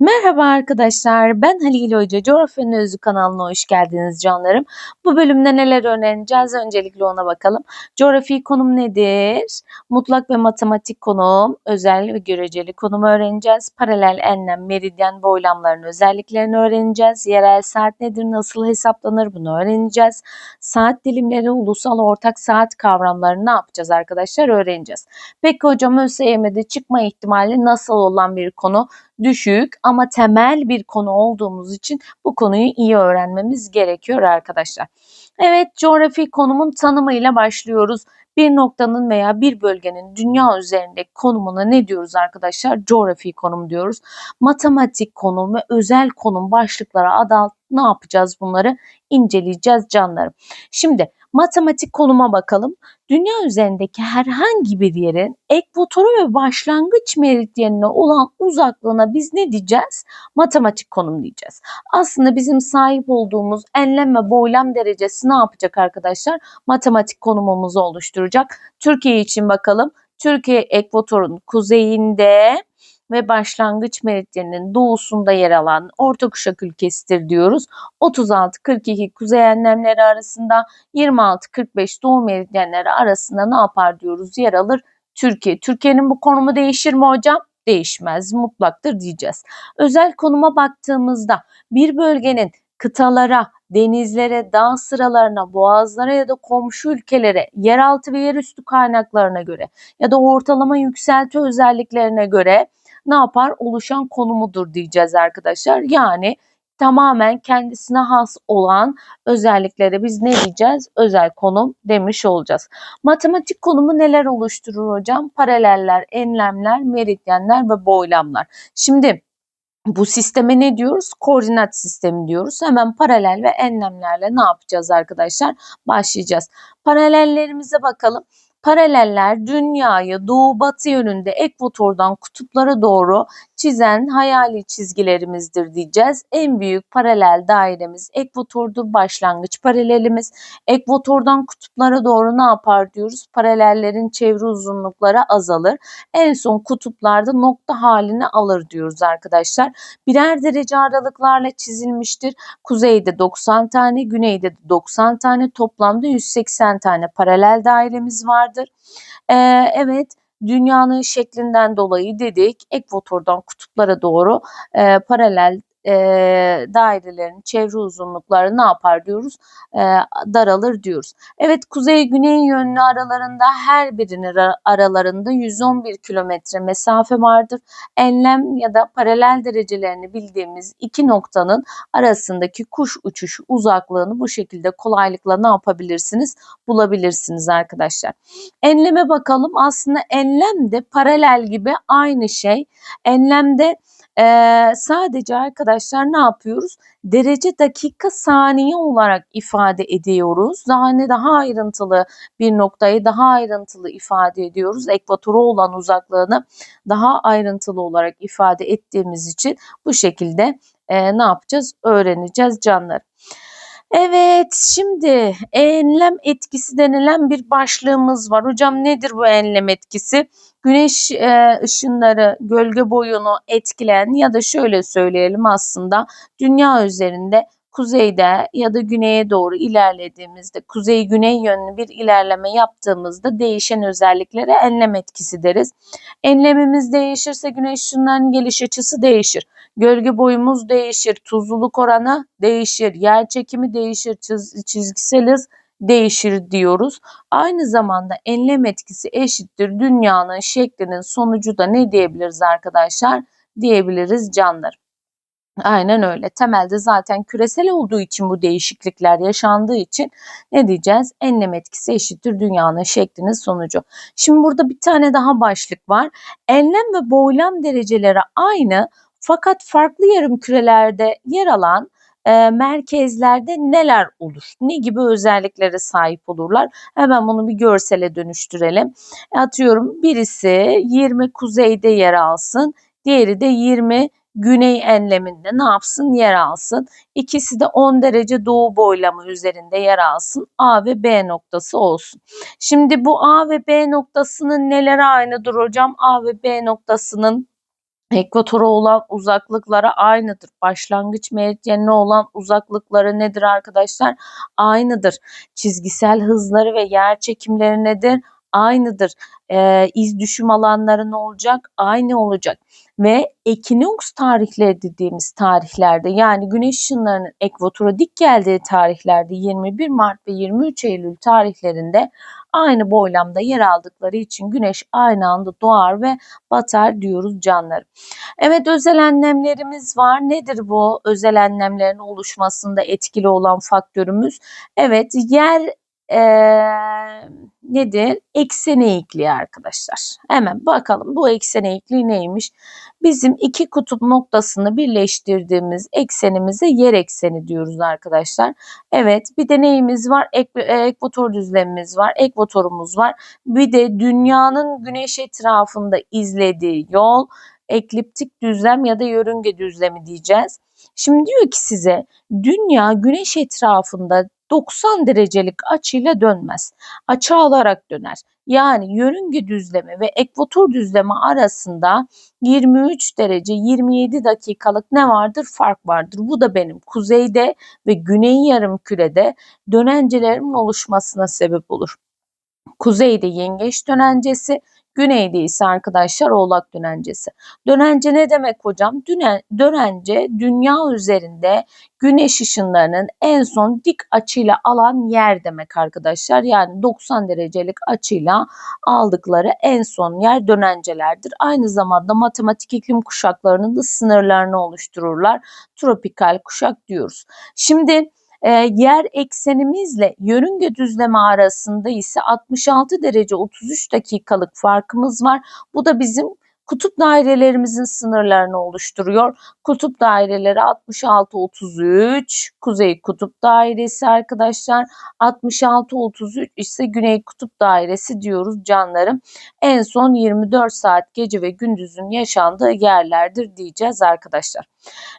Merhaba arkadaşlar, ben Halil Hoca. Coğrafyanın Özü kanalına hoş geldiniz canlarım. Bu bölümde neler öğreneceğiz? Öncelikle ona bakalım. Coğrafi konum nedir? Mutlak ve matematik konum, özel ve göreceli konum öğreneceğiz. Paralel enlem, meridyen, boylamların özelliklerini öğreneceğiz. Yerel saat nedir? Nasıl hesaplanır? Bunu öğreneceğiz. Saat dilimleri, ulusal ortak saat kavramlarını ne yapacağız arkadaşlar? Öğreneceğiz. Peki hocam ÖSYM'de çıkma ihtimali nasıl olan bir konu? Düşük ama temel bir konu olduğumuz için bu konuyu iyi öğrenmemiz gerekiyor arkadaşlar. Evet, coğrafi konumun tanımıyla başlıyoruz. Bir noktanın veya bir bölgenin dünya üzerindeki konumuna ne diyoruz arkadaşlar? Coğrafi konum diyoruz. Matematik konum ve özel konum başlıklara adı ne yapacağız bunları? inceleyeceğiz canlarım. Şimdi matematik konuma bakalım. Dünya üzerindeki herhangi bir yerin ekvatoru ve başlangıç meridyenine olan uzaklığına biz ne diyeceğiz? Matematik konum diyeceğiz. Aslında bizim sahip olduğumuz enlem ve boylam derecesi ne yapacak arkadaşlar? Matematik konumumuzu oluşturacak. Türkiye için bakalım. Türkiye ekvatorun kuzeyinde ve başlangıç meridyeninin doğusunda yer alan orta kuşak ülkesidir diyoruz. 36-42 kuzey enlemleri arasında 26-45 doğu meridyenleri arasında ne yapar diyoruz yer alır Türkiye. Türkiye'nin bu konumu değişir mi hocam? Değişmez, mutlaktır diyeceğiz. Özel konuma baktığımızda bir bölgenin kıtalara, denizlere, dağ sıralarına, boğazlara ya da komşu ülkelere, yeraltı ve yerüstü kaynaklarına göre ya da ortalama yükselti özelliklerine göre ne yapar? Oluşan konumudur diyeceğiz arkadaşlar. Yani tamamen kendisine has olan özelliklere biz ne diyeceğiz? Özel konum demiş olacağız. Matematik konumu neler oluşturur hocam? Paraleller, enlemler, meridyenler ve boylamlar. Şimdi bu sisteme ne diyoruz? Koordinat sistemi diyoruz. Hemen paralel ve enlemlerle ne yapacağız arkadaşlar? Başlayacağız. Paralellerimize bakalım. Paraleller dünyayı doğu batı yönünde ekvatordan kutuplara doğru çizen hayali çizgilerimizdir diyeceğiz. En büyük paralel dairemiz ekvatordur başlangıç paralelimiz. Ekvatordan kutuplara doğru ne yapar diyoruz? Paralellerin çevre uzunlukları azalır. En son kutuplarda nokta halini alır diyoruz arkadaşlar. Birer derece aralıklarla çizilmiştir. Kuzeyde 90 tane, güneyde 90 tane toplamda 180 tane paralel dairemiz vardır. Ee, evet dünyanın şeklinden dolayı dedik ekvatordan kutuplara doğru e, paralel e, dairelerin çevre uzunlukları ne yapar diyoruz? E, daralır diyoruz. Evet kuzey-güney yönlü aralarında her birinin aralarında 111 kilometre mesafe vardır. Enlem ya da paralel derecelerini bildiğimiz iki noktanın arasındaki kuş uçuş uzaklığını bu şekilde kolaylıkla ne yapabilirsiniz? Bulabilirsiniz arkadaşlar. Enleme bakalım. Aslında enlem de paralel gibi aynı şey. Enlemde ee, sadece arkadaşlar ne yapıyoruz? Derece dakika saniye olarak ifade ediyoruz. Daha ne daha ayrıntılı bir noktayı daha ayrıntılı ifade ediyoruz. Ekvatora olan uzaklığını daha ayrıntılı olarak ifade ettiğimiz için bu şekilde e, ne yapacağız? Öğreneceğiz canlar. Evet, şimdi enlem etkisi denilen bir başlığımız var. Hocam nedir bu enlem etkisi? Güneş e, ışınları gölge boyunu etkileyen ya da şöyle söyleyelim aslında dünya üzerinde kuzeyde ya da güneye doğru ilerlediğimizde kuzey güney yönlü bir ilerleme yaptığımızda değişen özelliklere enlem etkisi deriz. Enlemimiz değişirse güneş ışınlarının geliş açısı değişir. Gölge boyumuz değişir, tuzluluk oranı değişir, yer çekimi değişir, çiz çizgisel hız değişir diyoruz. Aynı zamanda enlem etkisi eşittir dünyanın şeklinin sonucu da ne diyebiliriz arkadaşlar? Diyebiliriz canlar. Aynen öyle. Temelde zaten küresel olduğu için bu değişiklikler yaşandığı için ne diyeceğiz? Enlem etkisi eşittir dünyanın şeklinin sonucu. Şimdi burada bir tane daha başlık var. Enlem ve boylam dereceleri aynı fakat farklı yarım kürelerde yer alan e, merkezlerde neler olur? Ne gibi özelliklere sahip olurlar? Hemen bunu bir görsele dönüştürelim. Atıyorum birisi 20 kuzeyde yer alsın, diğeri de 20 güney enleminde ne yapsın? Yer alsın. İkisi de 10 derece doğu boylamı üzerinde yer alsın. A ve B noktası olsun. Şimdi bu A ve B noktasının neleri aynıdır hocam? A ve B noktasının Ekvatora olan uzaklıkları aynıdır. Başlangıç meridyenine olan uzaklıkları nedir arkadaşlar? Aynıdır. Çizgisel hızları ve yer çekimleri nedir? Aynıdır. Ee, iz düşüm alanları ne olacak? Aynı olacak. Ve ekinoks tarihleri dediğimiz tarihlerde yani güneş ışınlarının ekvatora dik geldiği tarihlerde 21 Mart ve 23 Eylül tarihlerinde aynı boylamda yer aldıkları için güneş aynı anda doğar ve batar diyoruz canlarım. Evet özel enlemlerimiz var. Nedir bu özel enlemlerin oluşmasında etkili olan faktörümüz? Evet yer ee, nedir? Eksen eğikliği arkadaşlar. Hemen bakalım bu eksen eğikliği neymiş? Bizim iki kutup noktasını birleştirdiğimiz eksenimize yer ekseni diyoruz arkadaşlar. Evet bir de neyimiz var? Ek, ekvator düzlemimiz var. Ekvatorumuz var. Bir de dünyanın güneş etrafında izlediği yol ekliptik düzlem ya da yörünge düzlemi diyeceğiz. Şimdi diyor ki size dünya güneş etrafında 90 derecelik açıyla dönmez. Açı alarak döner. Yani yörünge düzlemi ve ekvator düzlemi arasında 23 derece 27 dakikalık ne vardır? Fark vardır. Bu da benim kuzeyde ve güney yarım kürede dönencelerimin oluşmasına sebep olur. Kuzeyde yengeç dönencesi, Güneyde ise arkadaşlar oğlak dönencesi. Dönence ne demek hocam? Düne, dönence dünya üzerinde güneş ışınlarının en son dik açıyla alan yer demek arkadaşlar. Yani 90 derecelik açıyla aldıkları en son yer dönencelerdir. Aynı zamanda matematik iklim kuşaklarının da sınırlarını oluştururlar. Tropikal kuşak diyoruz. Şimdi e, yer eksenimizle yörünge düzlemi arasında ise 66 derece 33 dakikalık farkımız var. Bu da bizim kutup dairelerimizin sınırlarını oluşturuyor. Kutup daireleri 66-33 Kuzey Kutup Dairesi arkadaşlar. 66-33 ise Güney Kutup Dairesi diyoruz canlarım. En son 24 saat gece ve gündüzün yaşandığı yerlerdir diyeceğiz arkadaşlar.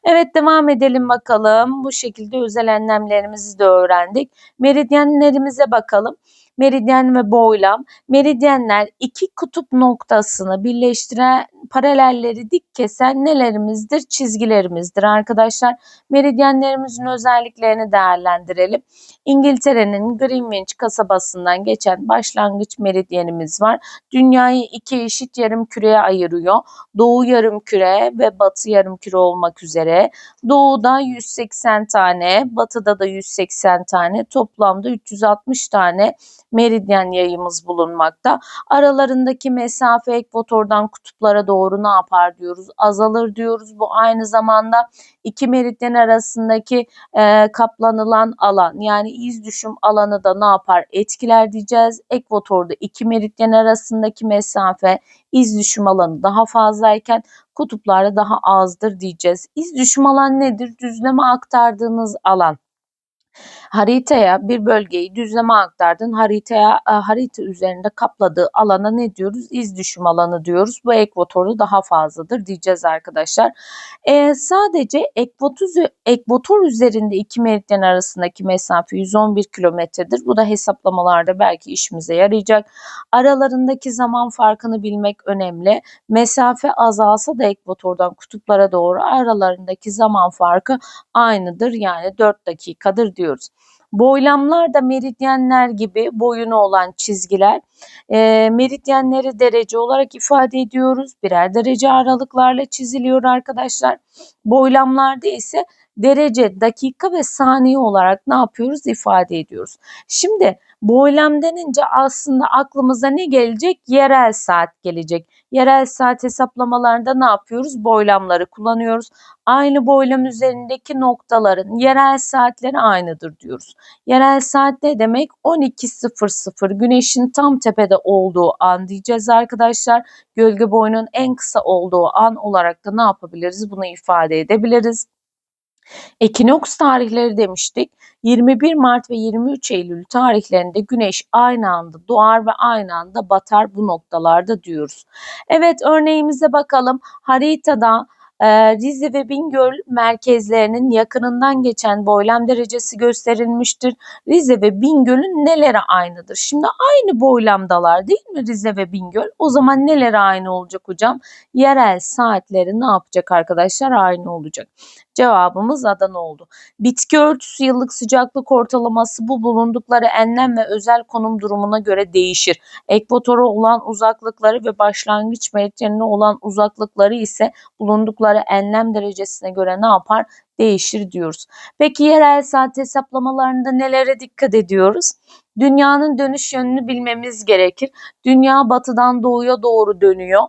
Evet devam edelim bakalım. Bu şekilde özel enlemlerimizi de öğrendik. Meridyenlerimize bakalım meridyen ve boylam. Meridyenler iki kutup noktasını birleştiren paralelleri dik kesen nelerimizdir? Çizgilerimizdir arkadaşlar. Meridyenlerimizin özelliklerini değerlendirelim. İngiltere'nin Greenwich kasabasından geçen başlangıç meridyenimiz var. Dünyayı iki eşit yarım küreye ayırıyor. Doğu yarım küre ve batı yarım küre olmak üzere. Doğuda 180 tane, batıda da 180 tane, toplamda 360 tane meridyen yayımız bulunmakta. Aralarındaki mesafe ekvatordan kutuplara doğru ne yapar diyoruz? Azalır diyoruz. Bu aynı zamanda iki meridyen arasındaki e, kaplanılan alan yani iz düşüm alanı da ne yapar? Etkiler diyeceğiz. Ekvatorda iki meridyen arasındaki mesafe iz düşüm alanı daha fazlayken kutuplarda daha azdır diyeceğiz. İz düşüm alan nedir? Düzleme aktardığınız alan haritaya bir bölgeyi düzleme aktardın. Haritaya e, harita üzerinde kapladığı alana ne diyoruz? İz düşüm alanı diyoruz. Bu ekvatoru daha fazladır diyeceğiz arkadaşlar. E, sadece ekvator, ekvator üzerinde iki meridyen arasındaki mesafe 111 kilometredir. Bu da hesaplamalarda belki işimize yarayacak. Aralarındaki zaman farkını bilmek önemli. Mesafe azalsa da ekvatordan kutuplara doğru aralarındaki zaman farkı aynıdır. Yani 4 dakikadır diyoruz. Boylamlar da meridyenler gibi boyunu olan çizgiler. E, meridyenleri derece olarak ifade ediyoruz. Birer derece aralıklarla çiziliyor arkadaşlar. Boylamlarda ise derece, dakika ve saniye olarak ne yapıyoruz? ifade ediyoruz. Şimdi boylam denince aslında aklımıza ne gelecek? Yerel saat gelecek. Yerel saat hesaplamalarında ne yapıyoruz? Boylamları kullanıyoruz. Aynı boylam üzerindeki noktaların yerel saatleri aynıdır diyoruz. Yerel saat ne demek? 12.00 güneşin tam tepede olduğu an diyeceğiz arkadaşlar. Gölge boyunun en kısa olduğu an olarak da ne yapabiliriz? Bunu ifade edebiliriz. Ekinoks tarihleri demiştik. 21 Mart ve 23 Eylül tarihlerinde güneş aynı anda doğar ve aynı anda batar bu noktalarda diyoruz. Evet örneğimize bakalım. Haritada Ee, Rize ve Bingöl merkezlerinin yakınından geçen boylam derecesi gösterilmiştir. Rize ve Bingöl'ün neleri aynıdır? Şimdi aynı boylamdalar değil mi Rize ve Bingöl? O zaman neleri aynı olacak hocam? Yerel saatleri ne yapacak arkadaşlar? Aynı olacak. Cevabımız Adana oldu. Bitki örtüsü yıllık sıcaklık ortalaması bu bulundukları enlem ve özel konum durumuna göre değişir. Ekvatora olan uzaklıkları ve başlangıç meridyonuna olan uzaklıkları ise bulundukları enlem derecesine göre ne yapar? Değişir diyoruz. Peki yerel saat hesaplamalarında nelere dikkat ediyoruz? Dünyanın dönüş yönünü bilmemiz gerekir. Dünya batıdan doğuya doğru dönüyor.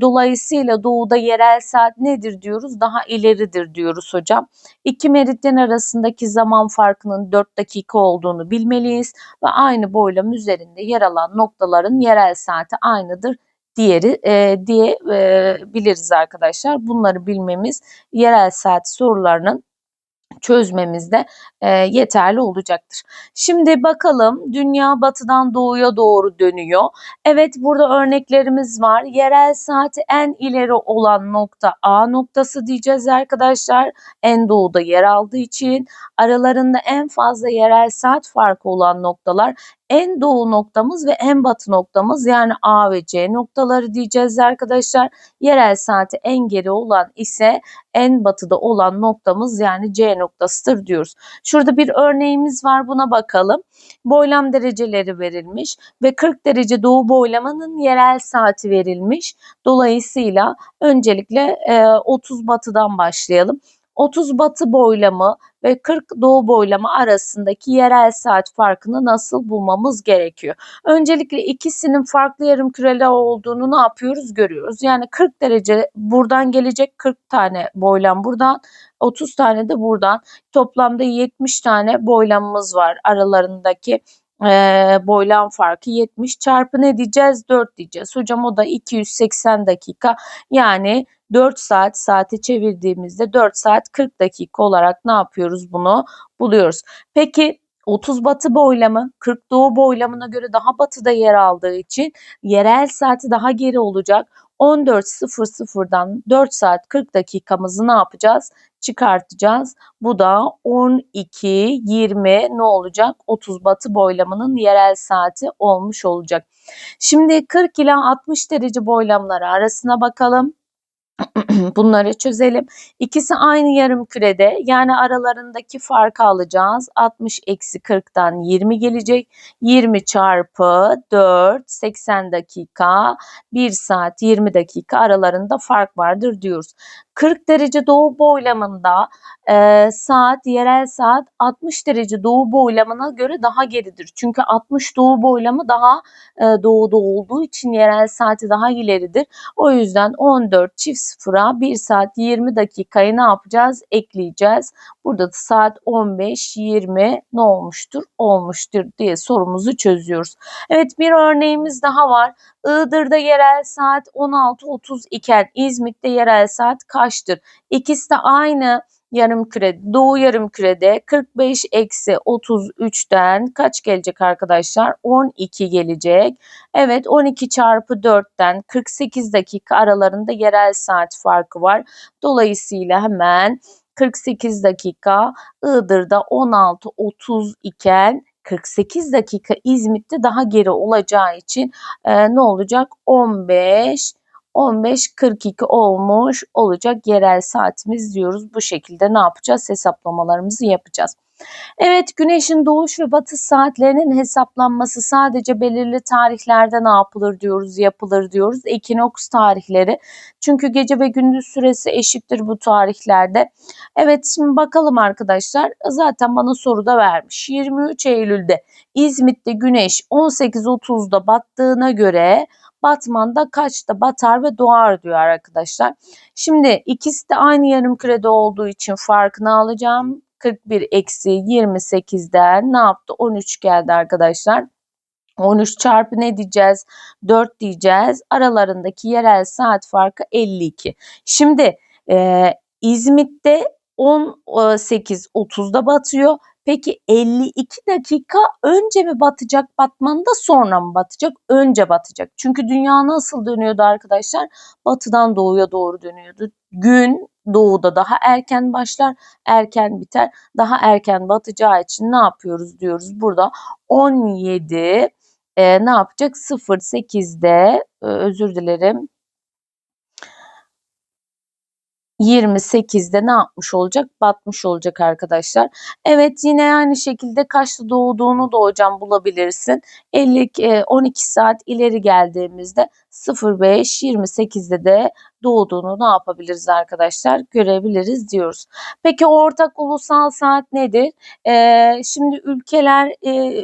Dolayısıyla doğuda yerel saat nedir diyoruz? Daha ileridir diyoruz hocam. İki meridyen arasındaki zaman farkının 4 dakika olduğunu bilmeliyiz ve aynı boylam üzerinde yer alan noktaların yerel saati aynıdır diğeri e, diye e, biliriz arkadaşlar. Bunları bilmemiz yerel saat sorularının çözmemizde e, yeterli olacaktır. Şimdi bakalım dünya batıdan doğuya doğru dönüyor. Evet burada örneklerimiz var. Yerel saati en ileri olan nokta A noktası diyeceğiz arkadaşlar. En doğuda yer aldığı için aralarında en fazla yerel saat farkı olan noktalar en doğu noktamız ve en batı noktamız yani A ve C noktaları diyeceğiz arkadaşlar. Yerel saati en geri olan ise en batıda olan noktamız yani C noktasıdır diyoruz. Şurada bir örneğimiz var buna bakalım. Boylam dereceleri verilmiş ve 40 derece doğu boylamanın yerel saati verilmiş. Dolayısıyla öncelikle 30 batıdan başlayalım. 30 batı boylamı ve 40 doğu boylama arasındaki yerel saat farkını nasıl bulmamız gerekiyor? Öncelikle ikisinin farklı yarım küreler olduğunu ne yapıyoruz görüyoruz. Yani 40 derece buradan gelecek 40 tane boylam buradan 30 tane de buradan toplamda 70 tane boylamımız var aralarındaki e, boylam farkı 70 çarpı ne diyeceğiz 4 diyeceğiz. Hocam o da 280 dakika yani 4 saat saate çevirdiğimizde 4 saat 40 dakika olarak ne yapıyoruz bunu buluyoruz. Peki 30 batı boylamı 40 doğu boylamına göre daha batıda yer aldığı için yerel saati daha geri olacak. 14.00'dan 4 saat 40 dakikamızı ne yapacağız? Çıkartacağız. Bu da 12, 20 ne olacak? 30 batı boylamının yerel saati olmuş olacak. Şimdi 40 ila 60 derece boylamları arasına bakalım. Bunları çözelim. İkisi aynı yarım kürede yani aralarındaki farkı alacağız. 60 eksi 40'tan 20 gelecek. 20 çarpı 4 80 dakika 1 saat 20 dakika aralarında fark vardır diyoruz. 40 derece doğu boylamında e, saat, yerel saat 60 derece doğu boylamına göre daha geridir. Çünkü 60 doğu boylamı daha e, doğuda olduğu için yerel saati daha ileridir. O yüzden 14 çift sıfıra 1 saat 20 dakikayı ne yapacağız? Ekleyeceğiz. Burada da saat 15-20 ne olmuştur? Olmuştur diye sorumuzu çözüyoruz. Evet bir örneğimiz daha var. Iğdır'da yerel saat 16.30 iken İzmit'te yerel saat kaçtır? İkisi de aynı yarım küre, doğu yarım kürede 45 eksi 33'ten kaç gelecek arkadaşlar? 12 gelecek. Evet 12 çarpı 4'ten 48 dakika aralarında yerel saat farkı var. Dolayısıyla hemen 48 dakika Iğdır'da 16.30 iken 48 dakika İzmit'te daha geri olacağı için e, ne olacak? 15 15.42 olmuş olacak yerel saatimiz diyoruz. Bu şekilde ne yapacağız? Hesaplamalarımızı yapacağız. Evet güneşin doğuş ve batış saatlerinin hesaplanması sadece belirli tarihlerde ne yapılır diyoruz, yapılır diyoruz. Ekinoks tarihleri. Çünkü gece ve gündüz süresi eşittir bu tarihlerde. Evet şimdi bakalım arkadaşlar. Zaten bana soruda vermiş. 23 Eylül'de İzmit'te güneş 18.30'da battığına göre Batman'da kaçta batar ve doğar diyor arkadaşlar. Şimdi ikisi de aynı yarım kürede olduğu için farkını alacağım. 41 eksi 28'den ne yaptı? 13 geldi arkadaşlar. 13 çarpı ne diyeceğiz? 4 diyeceğiz. Aralarındaki yerel saat farkı 52. Şimdi e, İzmit'te 18.30'da batıyor. Peki 52 dakika önce mi batacak batmanda sonra mı batacak? Önce batacak. Çünkü dünya nasıl dönüyordu arkadaşlar? Batıdan doğuya doğru dönüyordu. Gün doğuda daha erken başlar, erken biter. Daha erken batacağı için ne yapıyoruz diyoruz burada 17 e, ne yapacak? 08'de e, özür dilerim 28'de ne yapmış olacak? Batmış olacak arkadaşlar. Evet yine aynı şekilde kaçta doğduğunu da hocam bulabilirsin. 50 e, 12 saat ileri geldiğimizde 05 28'de de doğduğunu ne yapabiliriz arkadaşlar? Görebiliriz diyoruz. Peki ortak ulusal saat nedir? Ee, şimdi ülkeler e,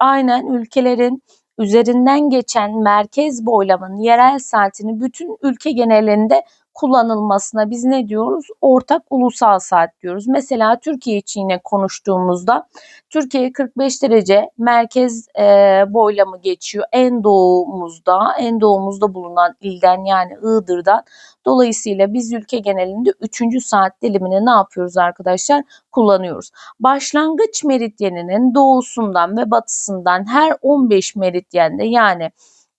aynen ülkelerin üzerinden geçen merkez boylamın yerel saatini bütün ülke genelinde kullanılmasına biz ne diyoruz? Ortak ulusal saat diyoruz. Mesela Türkiye için yine konuştuğumuzda Türkiye 45 derece merkez e, boylamı geçiyor. En doğumuzda, en doğumuzda bulunan ilden yani Iğdır'dan. Dolayısıyla biz ülke genelinde 3. saat dilimini ne yapıyoruz arkadaşlar? Kullanıyoruz. Başlangıç meridyeninin doğusundan ve batısından her 15 meridyende yani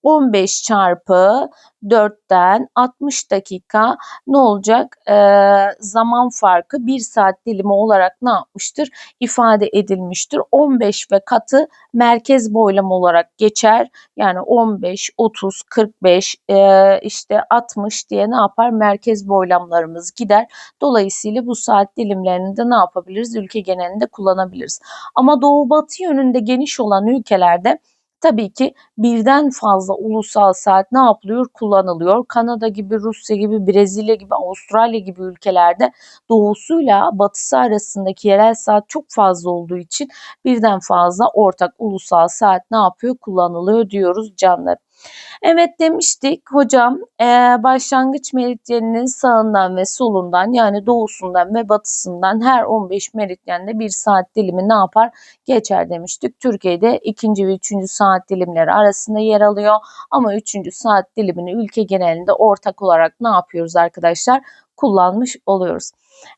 15 çarpı 4'ten 60 dakika ne olacak? Ee, zaman farkı 1 saat dilimi olarak ne yapmıştır? ifade edilmiştir. 15 ve katı merkez boylam olarak geçer. Yani 15, 30, 45, e, işte 60 diye ne yapar? Merkez boylamlarımız gider. Dolayısıyla bu saat dilimlerini de ne yapabiliriz? Ülke genelinde kullanabiliriz. Ama doğu batı yönünde geniş olan ülkelerde tabii ki birden fazla ulusal saat ne yapılıyor? Kullanılıyor. Kanada gibi, Rusya gibi, Brezilya gibi, Avustralya gibi ülkelerde doğusuyla batısı arasındaki yerel saat çok fazla olduğu için birden fazla ortak ulusal saat ne yapıyor? Kullanılıyor diyoruz canlar. Evet demiştik hocam e, başlangıç meridyeninin sağından ve solundan yani doğusundan ve batısından her 15 meridyende bir saat dilimi ne yapar? Geçer demiştik. Türkiye'de ikinci ve üçüncü saat dilimleri arasında yer alıyor ama üçüncü saat dilimini ülke genelinde ortak olarak ne yapıyoruz arkadaşlar? Kullanmış oluyoruz.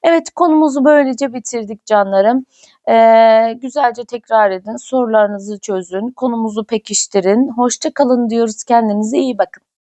Evet konumuzu böylece bitirdik canlarım. Ee, güzelce tekrar edin, sorularınızı çözün, konumuzu pekiştirin. Hoşça kalın diyoruz. Kendinize iyi bakın.